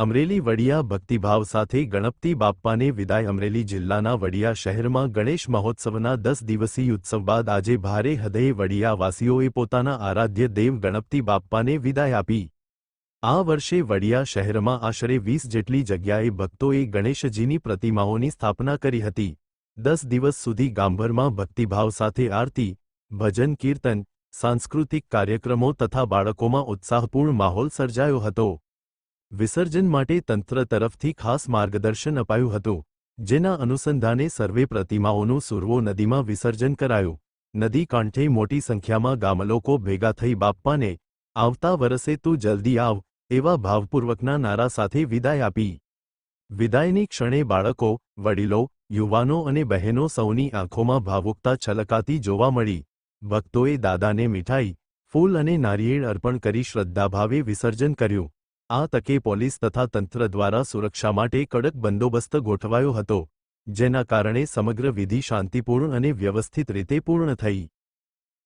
અમરેલી વડિયા ભક્તિભાવ સાથે ગણપતિ બાપ્પાને વિદાય. અમરેલી જિલ્લાના વડિયા શહેરમાં ગણેશ મહોત્સવના દસ દિવસીય ઉત્સવ બાદ આજે ભારે હૃદયે વડિયાવાસીઓએ પોતાના આરાધ્ય દેવ ગણપતિ બાપ્પાને વિદાય આપી. આ વર્ષે વડિયા શહેરમાં આશરે વીસ જેટલી જગ્યાએ ભક્તોએ ગણેશજીની પ્રતિમાઓની સ્થાપના કરી હતી. દસ દિવસ સુધી ગામભરમાં ભક્તિભાવ સાથે આરતી, ભજન કીર્તન, સાંસ્કૃતિક કાર્યક્રમો તથા બાળકોમાં ઉત્સાહપૂર્ણ માહોલ સર્જાયો હતો. વિસર્જન માટે તંત્ર તરફથી ખાસ માર્ગદર્શન અપાયું હતું, જેના અનુસંધાને સર્વે પ્રતિમાઓનું સુરવો નદીમાં વિસર્જન કરાયું. નદી કાંઠે મોટી સંખ્યામાં ગામલોકો ભેગા થઈ બાપ્પાને, આવતા વરસે તું જલ્દી આવ, એવા ભાવપૂર્વકના નારા સાથે વિદાય આપી. વિદાયની ક્ષણે બાળકો, વડીલો, યુવાનો અને બહેનો સૌની આંખોમાં ભાવુકતા છલકાતી જોવા મળી. ભક્તોએ દાદાને મીઠાઈ, ફૂલ અને નારિયેળ અર્પણ કરી શ્રદ્ધાભાવે વિસર્જન કર્યું. આ તકે પોલીસ તથા તંત્ર દ્વારા સુરક્ષા માટે કડક બંદોબસ્ત ગોઠવાયો હતો, જેના કારણે સમગ્ર વિધિ શાંતિપૂર્ણ અને વ્યવસ્થિત રીતે પૂર્ણ થઈ.